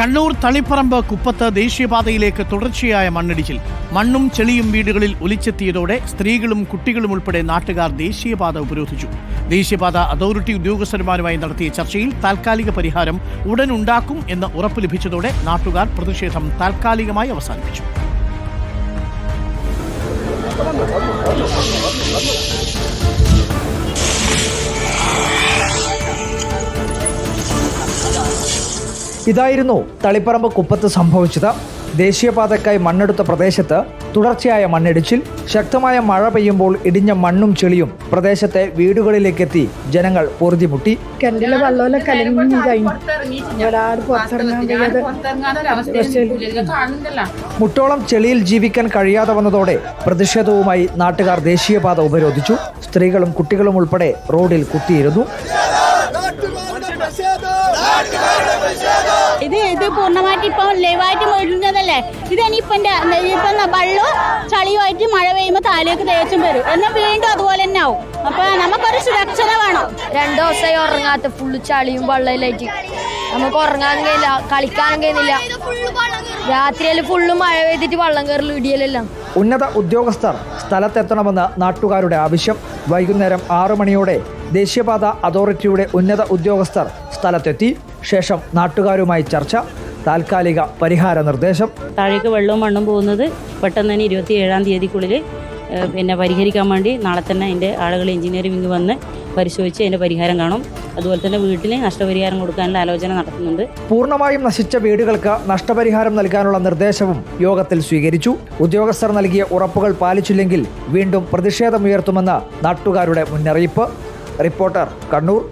കണ്ണൂർ തളിപ്പറമ്പ് കുപ്പത്ത് ദേശീയപാതയിലേക്ക് തുടർച്ചയായ മണ്ണിടിച്ചിൽ. മണ്ണും ചെളിയും വീടുകളിൽ ഒലിച്ചെത്തിയതോടെ സ്ത്രീകളും കുട്ടികളും ഉൾപ്പെടെ നാട്ടുകാർ ദേശീയപാത ഉപരോധിച്ചു. ദേശീയപാത അതോറിറ്റി ഉദ്യോഗസ്ഥരുമാരുമായി നടത്തിയ ചർച്ചയിൽ താൽക്കാലിക പരിഹാരം ഉടൻ ഉണ്ടാക്കും എന്ന് ഉറപ്പ് ലഭിച്ചതോടെ നാട്ടുകാർ പ്രതിഷേധം താൽക്കാലികമായി അവസാനിപ്പിച്ചു. ഇതായിരുന്നു തളിപ്പറമ്പ് കുപ്പത്ത് സംഭവിച്ചത്. ദേശീയപാതയ്ക്കായി മണ്ണെടുത്ത പ്രദേശത്ത് തുടർച്ചയായ മണ്ണിടിച്ചിൽ ശക്തമായ മഴ പെയ്യുമ്പോൾ ഇടിഞ്ഞ മണ്ണും ചെളിയും പ്രദേശത്തെ വീടുകളിലേക്കെത്തി ജനങ്ങൾ പൊറുതിമുട്ടി. കിണറ്റിലെ വെള്ളമെല്ലാം കലങ്ങി മുട്ടോളം ചെളിയിൽ ജീവിക്കാൻ കഴിയാതെ വന്നതോടെ പ്രതിഷേധവുമായി നാട്ടുകാർ ദേശീയപാത ഉപരോധിച്ചു. സ്ത്രീകളും കുട്ടികളും ഉൾപ്പെടെ റോഡിൽ കുത്തിയിരുന്നു. പൂർണമായിട്ട് ഇപ്പം ലൈവായിട്ട് വീഴുന്നതല്ലേ ഇതനിയിപ്പം ഇപ്പം വെള്ളവും ചളിയുമായിട്ട് മഴ പെയ്യുമ്പോൾ താലേക്ക് തേച്ചും വരും. എന്നാൽ വീണ്ടും അതുപോലെ തന്നെ ആവും. അപ്പൊ നമുക്കൊരു സുരക്ഷത വേണം. രണ്ടു ദിവസമായി ഉറങ്ങാത്ത ഫുള്ള് ചളിയും വെള്ളയിലായിട്ട്. നമുക്ക് ഉറങ്ങാൻ കഴിയില്ല കളിക്കാനും കഴിയുന്നില്ല. രാത്രിയിൽ ഫുള്ള് മഴ പെയ്തിട്ട് വള്ളം കയറി ഇടിയലെല്ലാം? ഉന്നത ഉദ്യോഗസ്ഥർ സ്ഥലത്തെത്തണമെന്ന് നാട്ടുകാരുടെ ആവശ്യം. വൈകുന്നേരം ആറു മണിയോടെ ദേശീയപാത അതോറിറ്റിയുടെ ഉന്നത ഉദ്യോഗസ്ഥർ സ്ഥലത്തെത്തി. ശേഷം നാട്ടുകാരുമായി ചർച്ച. താൽക്കാലിക പരിഹാര നിർദ്ദേശം. താഴേക്ക് വെള്ളവും മണ്ണും പോകുന്നത് പെട്ടെന്ന് തന്നെ ഇരുപത്തി ഏഴാം തീയതിക്കുള്ളിൽ പിന്നെ പരിഹരിക്കാൻ വേണ്ടി നാളെ തന്നെ അതിന്റെ ആളുകൾ എഞ്ചിനീയറിംഗ് വിങ് വന്ന് പരിശോധിച്ച് അതിന്റെ പരിഹാരം കാണും. അതുപോലെ തന്നെ വീട്ടിന് നഷ്ടപരിഹാരം കൊടുക്കാനുള്ള ആലോചന നടത്തുന്നുണ്ട്. പൂർണമായും നശിച്ച വീടുകൾക്ക് നഷ്ടപരിഹാരം നൽകാനുള്ള നിർദ്ദേശവും യോഗത്തിൽ സ്വീകരിച്ചു. ഉദ്യോഗസ്ഥർ നൽകിയ ഉറപ്പുകൾ പാലിച്ചില്ലെങ്കിൽ വീണ്ടും പ്രതിഷേധമുയർത്തുമെന്ന് നാട്ടുകാരുടെ മുന്നറിയിപ്പ്. റിപ്പോർട്ടർ കണ്ണൂർ.